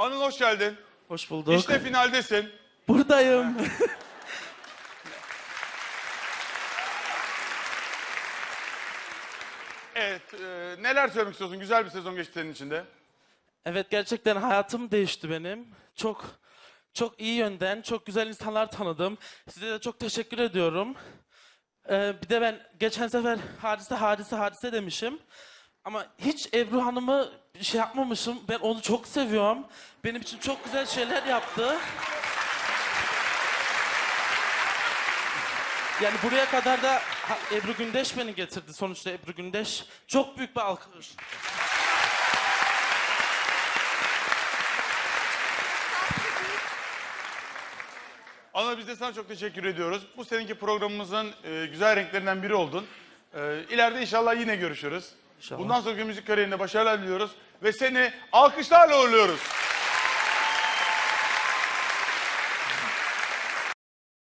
Anıl hoş geldin. Hoş bulduk. İşte finaldesin. Buradayım. Evet, e, neler söylemek istiyorsun? Güzel bir sezon geçti senin içinde. evet gerçekten hayatım değişti benim. Çok çok iyi yönden, çok güzel insanlar tanıdım. Size de çok teşekkür ediyorum. Ee, bir de ben geçen sefer hadise hadise hadise demişim. Ama hiç Ebru Hanım'ı şey yapmamışım. Ben onu çok seviyorum. Benim için çok güzel şeyler yaptı. Yani buraya kadar da ha, Ebru Gündeş beni getirdi. Sonuçta Ebru Gündeş çok büyük bir alkış. Anıl biz de sana çok teşekkür ediyoruz. Bu seninki programımızın e, güzel renklerinden biri oldun. E, ileride inşallah yine görüşürüz. İnşallah. Bundan sonraki müzik kariyerinde başarılar diliyoruz. Ve seni alkışlarla uğurluyoruz.